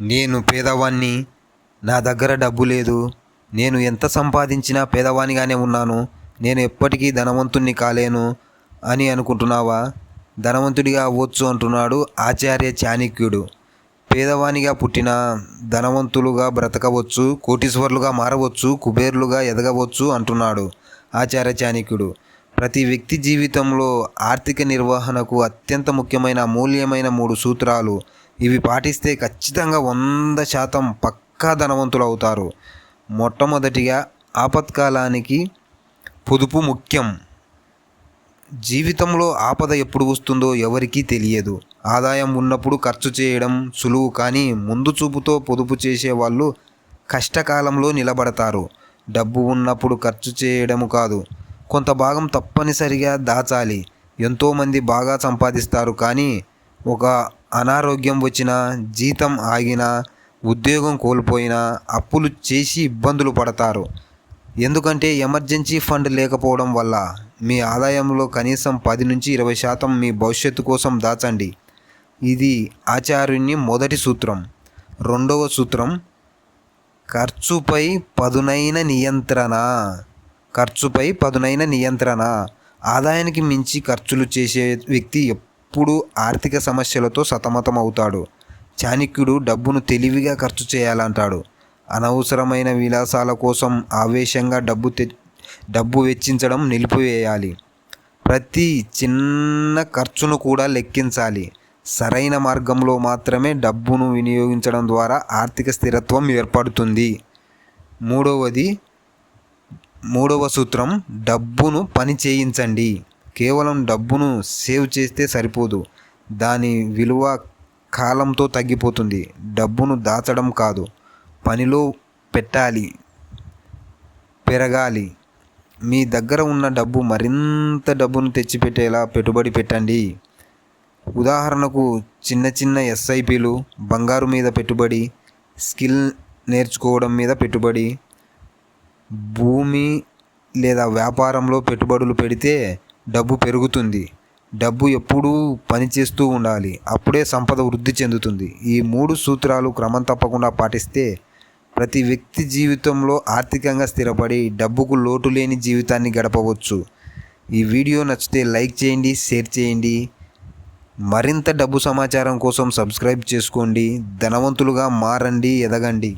నేను పేదవాణ్ణి నా దగ్గర డబ్బు లేదు నేను ఎంత సంపాదించినా పేదవానిగానే ఉన్నాను నేను ఎప్పటికీ ధనవంతుణ్ణి కాలేను అని అనుకుంటున్నావా? ధనవంతుడిగా అవ్వచ్చు అంటున్నాడు ఆచార్య చాణక్యుడు. పేదవానిగా పుట్టిన ధనవంతులుగా బ్రతకవచ్చు కోటీశ్వర్లుగా మారవచ్చు కుబేర్లుగా ఎదగవచ్చు అంటున్నాడు ఆచార్య చాణక్యుడు. ప్రతి వ్యక్తి జీవితంలో ఆర్థిక నిర్వహణకు అత్యంత ముఖ్యమైన అమూల్యమైన మూడు సూత్రాలు ఇవి పాటిస్తే ఖచ్చితంగా వంద శాతం పక్కా ధనవంతులు అవుతారు మొట్టమొదటిగా ఆపత్కాలానికి పొదుపు ముఖ్యం. జీవితంలో ఆపద ఎప్పుడు వస్తుందో ఎవరికీ తెలియదు. ఆదాయం ఉన్నప్పుడు ఖర్చు చేయడం సులువు కానీ ముందు చూపుతో పొదుపు చేసే వాళ్ళు కష్టకాలంలో నిలబడతారు. డబ్బు ఉన్నప్పుడు ఖర్చు చేయడం కాదు. కొంత భాగం తప్పనిసరిగా దాచాలి. ఎంతోమంది బాగా సంపాదిస్తారు కానీ ఒక అనారోగ్యం వచ్చినా జీతం ఆగినా ఉద్యోగం కోల్పోయినా అప్పులు చేసి ఇబ్బందులు పడతారు. ఎందుకంటే ఎమర్జెన్సీ ఫండ్ లేకపోవడం వల్ల మీ ఆదాయంలో కనీసం పది నుంచి ఇరవై శాతం మీ భవిష్యత్తు కోసం దాచండి. ఇది ఆచార్యుని మొదటి సూత్రం. రెండవ సూత్రం ఖర్చుపై పదునైన నియంత్రణ. ఖర్చుపై పదునైన నియంత్రణ. ఆదాయానికి మించి ఖర్చులు చేసే వ్యక్తి ఎప్పుడు ఆర్థిక సమస్యలతో సతమతం అవుతాడు చాణక్యుడు డబ్బును తెలివిగా ఖర్చు చేయాలంటాడు. అనవసరమైన విలాసాల కోసం ఆవేశంగా డబ్బు తె డబ్బు వెచ్చించడం నిలిపివేయాలి. ప్రతి చిన్న ఖర్చును కూడా లెక్కించాలి. సరైన మార్గంలో మాత్రమే డబ్బును వినియోగించడం ద్వారా ఆర్థిక స్థిరత్వం ఏర్పడుతుంది. మూడవది మూడవ సూత్రం డబ్బును పని చేయించండి. కేవలం డబ్బును సేవ్ చేస్తే సరిపోదు. దాని విలువ కాలంతో తగ్గిపోతుంది. డబ్బును దాచడం కాదు. పనిలో పెట్టాలి పెరగాలి. మీ దగ్గర ఉన్న డబ్బు మరింత డబ్బును తెచ్చిపెట్టేలా పెట్టుబడి పెట్టండి. ఉదాహరణకు చిన్న చిన్న ఎస్ఐపిలు బంగారు మీద పెట్టుబడి స్కిల్ నేర్చుకోవడం మీద పెట్టుబడి భూమి లేదా వ్యాపారంలో పెట్టుబడులు పెడితే డబ్బు పెరుగుతుంది. డబ్బు ఎప్పుడూ పనిచేస్తూ ఉండాలి. అప్పుడే సంపద వృద్ధి చెందుతుంది. ఈ మూడు సూత్రాలు క్రమం తప్పకుండా పాటిస్తే ప్రతి వ్యక్తి జీవితంలో ఆర్థికంగా స్థిరపడి డబ్బుకు లోటు లేని జీవితాన్ని గడపవచ్చు. ఈ వీడియో నచ్చితే లైక్ చేయండి షేర్ చేయండి. మరింత డబ్బు సమాచారం కోసం సబ్స్క్రైబ్ చేసుకోండి. ధనవంతులుగా మారండి ఎదగండి.